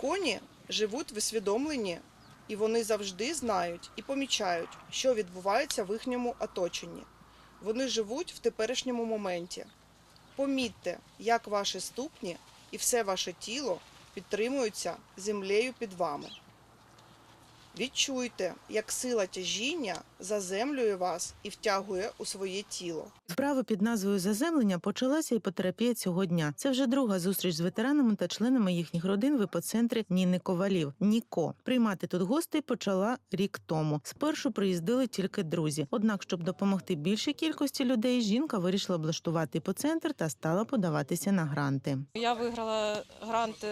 Коні живуть в усвідомленні, і вони завжди знають і помічають, що відбувається в їхньому оточенні. Вони живуть в теперішньому моменті. Помітьте, як ваші ступні і все ваше тіло підтримуються землею під вами. Відчуйте, як сила тяжіння заземлює вас і втягує у своє тіло. Справа під назвою Заземлення почалася іпотерапія цього дня. Це вже друга зустріч з ветеранами та членами їхніх родин в іпоцентрі Ніни Ковалів. Ніко приймати тут гостей почала рік тому. Спершу приїздили тільки друзі. Однак, щоб допомогти більшій кількості людей, жінка вирішила облаштувати іпоцентр та стала подаватися на гранти. Я виграла грант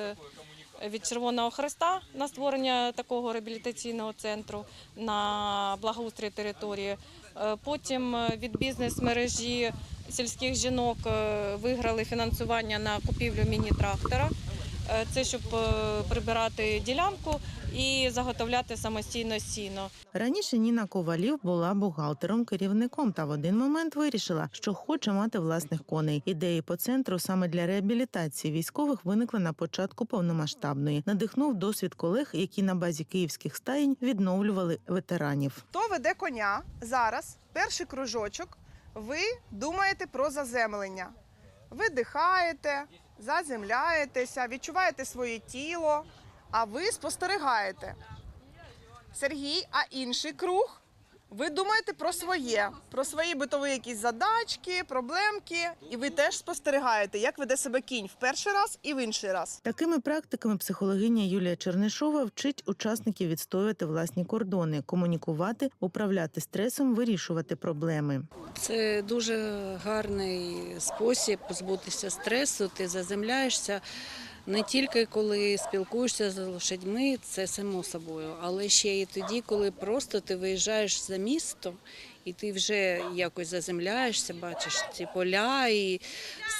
від Червоного Хреста на створення такого реабілітаційного центру на благоустрій території. Е, Потім е, від бізнес-мережі сільських жінок е, виграли фінансування на купівлю міні-трактора. Е, Це щоб е, прибирати ділянку і заготовляти самостійно сіно. Раніше Ніна Ковалів була бухгалтером керівником та в один момент вирішила, що хоче мати власних коней. Ідеї по центру саме для реабілітації військових виникли на початку повномасштабної. Надихнув досвід колег, які на базі київських стаєнь відновлювали ветеранів. Хто веде коня зараз, перший кружочок, ви думаєте про заземлення. Ви дихаєте, заземляєтеся, відчуваєте своє тіло, а ви спостерігаєте. Сергій, а інший круг. Ви думаєте про своє, про свої битові якісь задачки, проблемки, і ви теж спостерігаєте, як веде себе кінь в перший раз і в інший раз. Такими практиками психологиня Юлія Чернишова вчить учасників відстоювати власні кордони, комунікувати, управляти стресом, вирішувати проблеми. Це дуже гарний спосіб позбутися стресу. Ти заземляєшся не тільки коли спілкуєшся з лошадьми, це само собою, але ще і тоді, коли просто ти виїжджаєш за місто і ти вже якось заземляєшся, бачиш ці поля і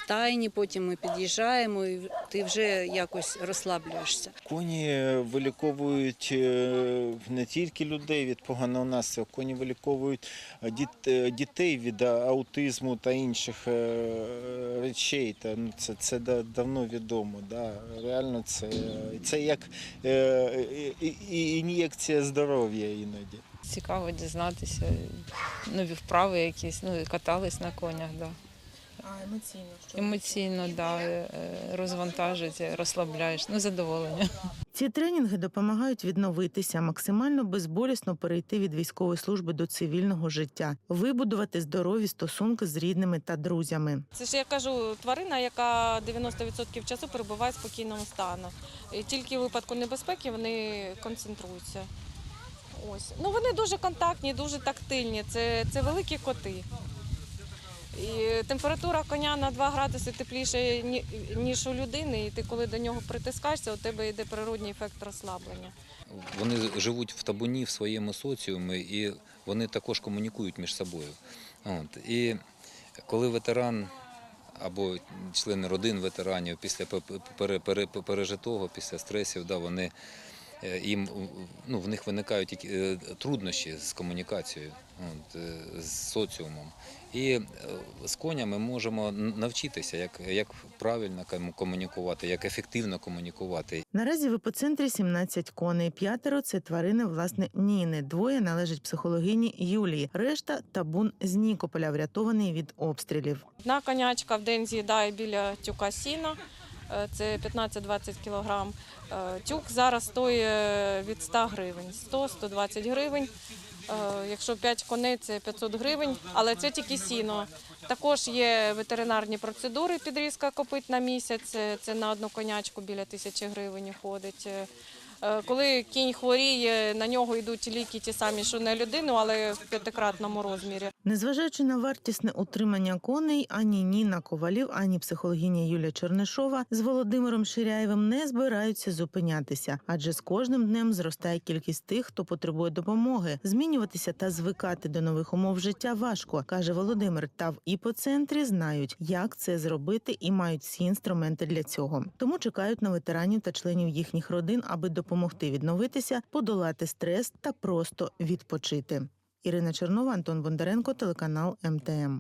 стайні, потім ми під'їжджаємо, і ти вже якось розслаблюєшся. Коні виліковують е, не тільки людей від поганого настрою, коні виліковують е, е, дітей від аутизму та інших речей. Ну, це, це давно відомо. Да. Реально це, це як ін'єкція здоров'я іноді. Цікаво дізнатися нові вправи якісь, ну катались на конях, да. А емоційно Емоційно, да, е, розслабляєш, ну задоволення. Ці тренінги допомагають відновитися, максимально безболісно перейти від військової служби до цивільного життя, вибудувати здорові стосунки з рідними та друзями. Це ж я кажу, тварина, яка 90% часу перебуває в спокійному стані. І тільки в випадку небезпеки вони концентруються. Ось. Ну, вони дуже контактні, дуже тактильні. Це, це великі коти. І температура коня на 2 градуси тепліше, ніж у людини, і ти коли до нього притискаєшся, у тебе йде природній ефект розслаблення. Вони живуть в табуні в своєму соціумі і вони також комунікують між собою. От. І коли ветеран або члени родин ветеранів після пе- пе- пере- пере- пережитого, після стресів, да, вони, їм, ну, в них виникають які- е, труднощі з комунікацією, от, е, з соціумом. І е, з конями можемо навчитися, як, як правильно комунікувати, як ефективно комунікувати. Наразі в епоцентрі 17 коней. П'ятеро це тварини власне Ніни. Двоє належать психологині Юлії. Решта табун з Нікополя, врятований від обстрілів. Одна конячка в день з'їдає біля тюка сіна, е, це 15-20 кілограм. Е, Тюк зараз стоїть від 100 гривень, 100-120 гривень. Е, Якщо 5 коней, це 500 гривень, але це тільки сіно. Також є ветеринарні процедури, підрізка копит на місяць, е, це на одну конячку біля тисячі гривень ходить. Е, Коли кінь хворіє, на нього йдуть ліки ті самі, що на людину, але в п'ятикратному розмірі. Незважаючи на вартісне утримання коней, ані Ніна Ковалів, ані психологиня Юлія Чернишова з Володимиром Ширяєвим не збираються зупинятися, адже з кожним днем зростає кількість тих, хто потребує допомоги. Змінюватися та звикати до нових умов життя важко, каже Володимир. Та в іпоцентрі знають, як це зробити, і мають всі інструменти для цього. Тому чекають на ветеранів та членів їхніх родин, аби допомогти відновитися, подолати стрес та просто відпочити. Ірина Чернова, Антон Бондаренко, телеканал МТМ.